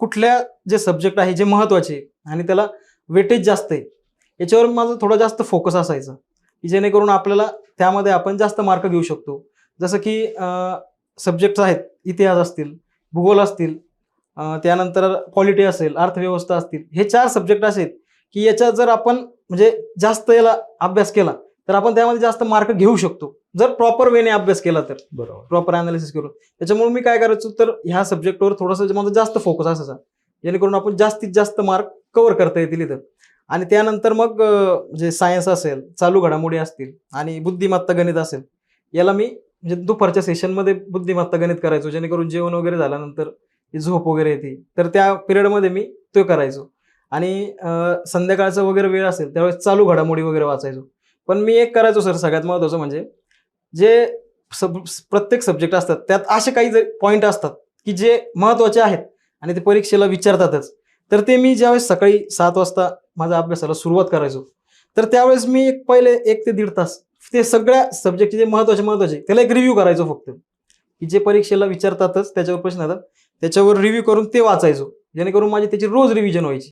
कुठल्या जे सब्जेक्ट आहे जे महत्त्वाचे आणि त्याला वेटेज जास्त आहे याच्यावर माझं थोडं जास्त फोकस असायचा की जेणेकरून आपल्याला त्यामध्ये आपण जास्त मार्क घेऊ शकतो. जसं की सब्जेक्ट्स आहेत इतिहास असतील भूगोल असतील त्यानंतर पॉलिटी असेल अर्थव्यवस्था असतील हे चार सब्जेक्ट असे आहेत की याच्यात जर आपण म्हणजे जास्त याला अभ्यास केला तर आपण त्यामध्ये जास्त मार्क घेऊ शकतो. जर प्रॉपर वेने अभ्यास केला तर. बरोबर. प्रॉपर अनालिसिस करून. त्याच्यामुळे मी काय करायचो तर ह्या सब्जेक्टवर थोडंसं माझं जास्त फोकस असायचा. जेणेकरून आपण जास्तीत जास्त मार्क कव्हर करता येतील इथं. आणि त्यानंतर मग जे सायन्स असेल चालू घडामोडी असतील आणि बुद्धिमत्ता गणित असेल याला मी म्हणजे दुपारच्या सेशनमध्ये बुद्धिमत्ता गणित करायचो. जेणेकरून जेवण वगैरे झाल्यानंतर झोप वगैरे येते तर त्या पिरियडमध्ये मी तो करायचो. आणि संध्याकाळचा वगैरे वेळ असेल त्यावेळेस चालू घडामोडी वगैरे वाचायचो. पण मी एक करायचो सर सगळ्यात महत्त्वाचं म्हणजे जे सब प्रत्येक सब्जेक्ट असतात त्यात असे काही पॉईंट असतात की जे महत्त्वाचे आहेत आणि ते परीक्षेला विचारतातच. तर ते मी ज्यावेळेस सकाळी सात वाजता माझ्या अभ्यासाला सुरुवात करायचो तर त्यावेळेस मी एक पहिले एक ते दीड तास ते सगळ्या सब्जेक्टचे जे महत्त्वाचे महत्त्वाचे त्याला एक रिव्ह्यू करायचो फक्त. की जे परीक्षेला विचारतातच त्याच्यावर प्रश्न येतात त्याच्यावर रिव्ह्यू करून ते वाचायचो जेणेकरून माझी त्याची रोज रिव्हिजन व्हायची.